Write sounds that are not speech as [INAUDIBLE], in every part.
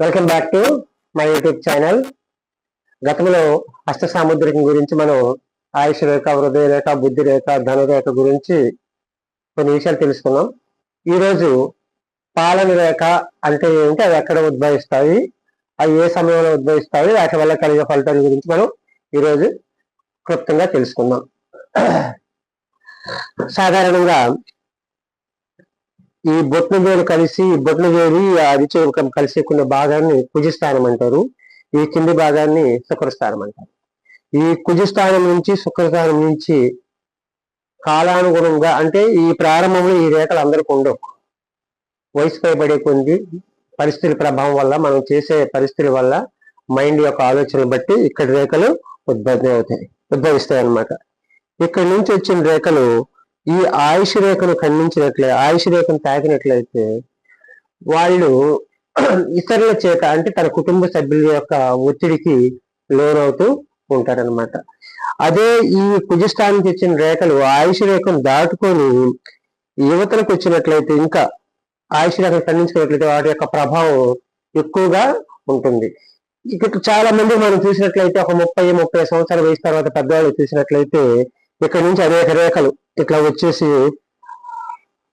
Welcome back to my YouTube channel గతంలో అష్ట సాముద్రికం గురించి మనం ఆయుష్ రేఖ హృదయ రేఖ బుద్ధి రేఖ ధనురేఖ గురించి కొన్ని విషయాలు తెలుసుకున్నాం ఈరోజు పాలన రేఖ అంటే ఏంటి అవి ఎక్కడ ఉద్భవిస్తాయి? అవి ఏ సమయంలో ఉద్భవిస్తాయి? వాటి వల్ల కలిగే ఫలితాల గురించి మనం ఈరోజు క్లుప్తంగా తెలుసుకుందాం. సాధారణంగా ఈ బొట్ల వేలు కలిసి ఈ బొట్న వేలి అరిచేకం కలిసి కొన్ని భాగాన్ని కుజిస్థానం అంటారు. ఈ కింది భాగాన్ని శుక్రస్థానం అంటారు. ఈ కుజిస్థానం నుంచి శుక్రస్థానం నుంచి కాలానుగుణంగా అంటే ఈ ప్రారంభంలో ఈ రేఖలు అందరికీ ఉండవు. వయసు పైబడే కొన్ని పరిస్థితుల ప్రభావం వల్ల మనం చేసే పరిస్థితుల వల్ల మైండ్ యొక్క ఆలోచనలు బట్టి ఇక్కడ రేఖలు ఉద్భవం అవుతాయి ఉద్భవిస్తాయి అన్నమాట ఇక్కడ నుంచి వచ్చిన రేఖలు ఈ ఆయుష్ రేఖను ఖండించినట్లే ఆయుష్ రేఖను తాకినట్లయితే వాళ్ళు [CLEARS THROAT] ఇతరుల చేత అంటే తన కుటుంబ సభ్యుల యొక్క ఒత్తిడికి లోనవుతూ ఉంటారనమాట అదే ఈ కుజస్థానికి ఇచ్చిన రేఖలు ఆయుష్ రేఖను దాటుకొని యువతలకు వచ్చినట్లయితే ఇంకా ఆయుష్ రేఖను ఖండించుకున్నట్లయితే వాటి యొక్క ప్రభావం ఎక్కువగా ఉంటుంది. ఇక్కడ చాలా మంది మనం చూసినట్లయితే ఒక ముప్పై ముప్పై సంవత్సరాల వయసు తర్వాత పెద్దవాళ్ళు చూసినట్లయితే ఇక్కడ నుంచి అనేక రేఖలు ఇట్లా వచ్చేసి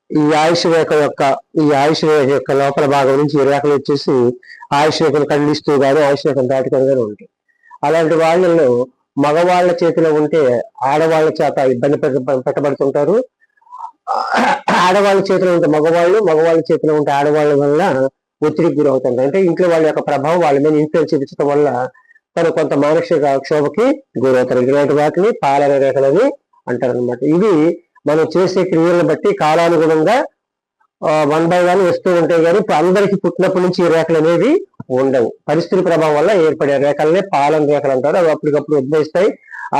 ఈ ఆయుష్ రేఖ యొక్క ఈ ఆయుష్ రేఖ యొక్క లోపల భాగం నుంచి ఈ రేఖలు వచ్చేసి ఆయుష్ రేఖను ఖండిస్తూ కానీ ఆయుష్ రేఖను దాటుకొని కానీ ఉంటాయి. అలాంటి వాళ్ళలో మగవాళ్ళ చేతిలో ఉంటే ఆడవాళ్ళ చేత ఇబ్బంది పెట్ట- పెట్టబడుతుంటారు. ఆడవాళ్ళ చేతిలో ఉంటే మగవాళ్ళు మగవాళ్ళ చేతిలో ఉంటే ఆడవాళ్ళ వల్ల ఒత్తిడికి గురవుతుంది అంటే ఇంట్లో వాళ్ళ యొక్క ప్రభావం వాళ్ళ మీద ఇన్ఫ్లుయెన్స్ చూపించడం వల్ల తను కొంత మానసిక క్షోభకి గురవుతారు. ఇటువంటి వాటిని పాలన రేఖలని అంటారు అనమాట ఇవి మనం చేసే క్రియలను బట్టి కాలానుగుణంగా వన్ బై వన్ వస్తూ ఉంటాయి కానీ ఇప్పుడు అందరికీ పుట్టినప్పటి నుంచి ఈ రేఖలు అనేవి ఉండవు. పరిస్థితి ప్రభావం వల్ల ఏర్పడే రేఖలనే పాలన రేఖలు అంటారు. అవి అప్పటికప్పుడు ఉద్భవిస్తాయి.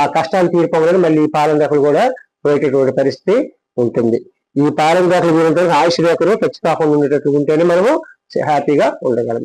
ఆ కష్టాలు తీర్పడం మళ్ళీ ఈ పాలన రేఖలు కూడా పోయేటటువంటి పరిస్థితి ఉంటుంది. ఈ పాలన రేఖలు వీరంటే ఆయుష్ రేఖలు ఖచ్చితంగా ఉండేటట్టు ఉంటేనే మనము హ్యాపీగా ఉండగలం.